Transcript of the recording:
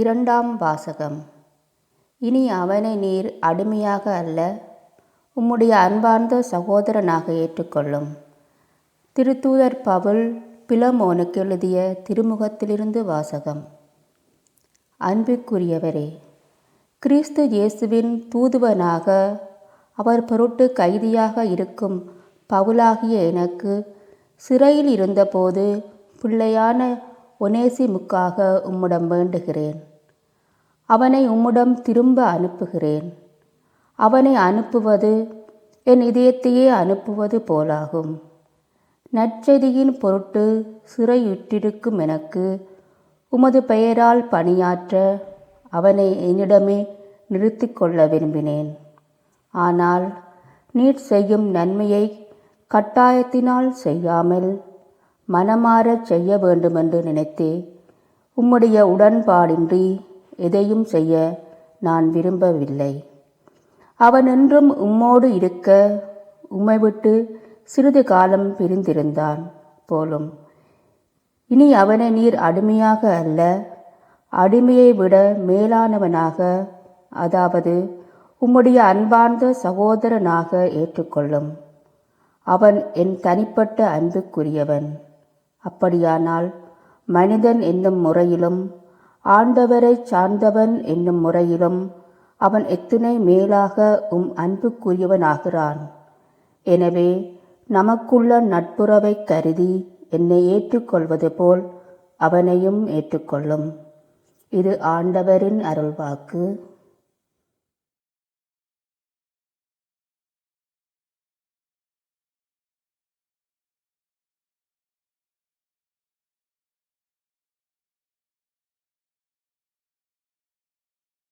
இரண்டாம் வாசகம். இனி அவனை நீர் அடிமையாக அல்ல உம்முடைய அன்பார்ந்த சகோதரனாக ஏற்றுக்கொள்ளும். திருத்தூதர் பவுல் பிலமோனுக்கு எழுதிய திருமுகத்திலிருந்து வாசகம். அன்புக்குரியவரே கிறிஸ்து இயேசுவின் தூதுவனாக அவர் பொருட்டு கைதியாக இருக்கும் பவுலாகிய எனக்கு சிறையில் இருந்தபோது பிள்ளையான ஒனேசிமுக்காக உம்முடம் வேண்டுகிறேன். அவனை உம்முடம் திரும்ப அனுப்புகிறேன். அவனை அனுப்புவது என் இதயத்தையே அனுப்புவது போலாகும். நற்செய்தியின் பொருட்டு சிறையுற்றிருக்கும் எனக்கு உமது பெயரால் பணியாற்ற அவனை என்னிடமே நிறுத்தி கொள்ள விரும்பினேன். ஆனால் நீர் செய்யும் நன்மையை கட்டாயத்தினால் செய்யாமல் மனமாறச் செய்ய வேண்டுமென்று நினைத்தே உம்முடைய உடன்பாடின்றி எதையும் செய்ய நான் விரும்பவில்லை. அவன் என்றும் உம்மோடு இருக்க உம்மை விட்டு சிறிது காலம் பிரிந்திருந்தான் போலும். இனி அவனை நீர் அடிமையாக அல்ல அடிமையை விட மேலானவனாக அதாவது உம்முடைய அன்பார்ந்த சகோதரனாக ஏற்றுக்கொள்ளும். அவன் என் தனிப்பட்ட அன்புக்குரியவன். அப்படியானால் மனிதன் என்னும் முறையிலும் ஆண்டவரை சார்ந்தவன் என்னும் முறையிலும் அவன் எத்தனை மேலாக உம் அன்புக்குரியவனாகிறான்? எனவே நமக்குள்ள நட்புறவை கருதி என்னை ஏற்றுக்கொள்வது போல் அவனையும் ஏற்றுக்கொள்ளும். இது ஆண்டவரின் அருள்வாக்கு.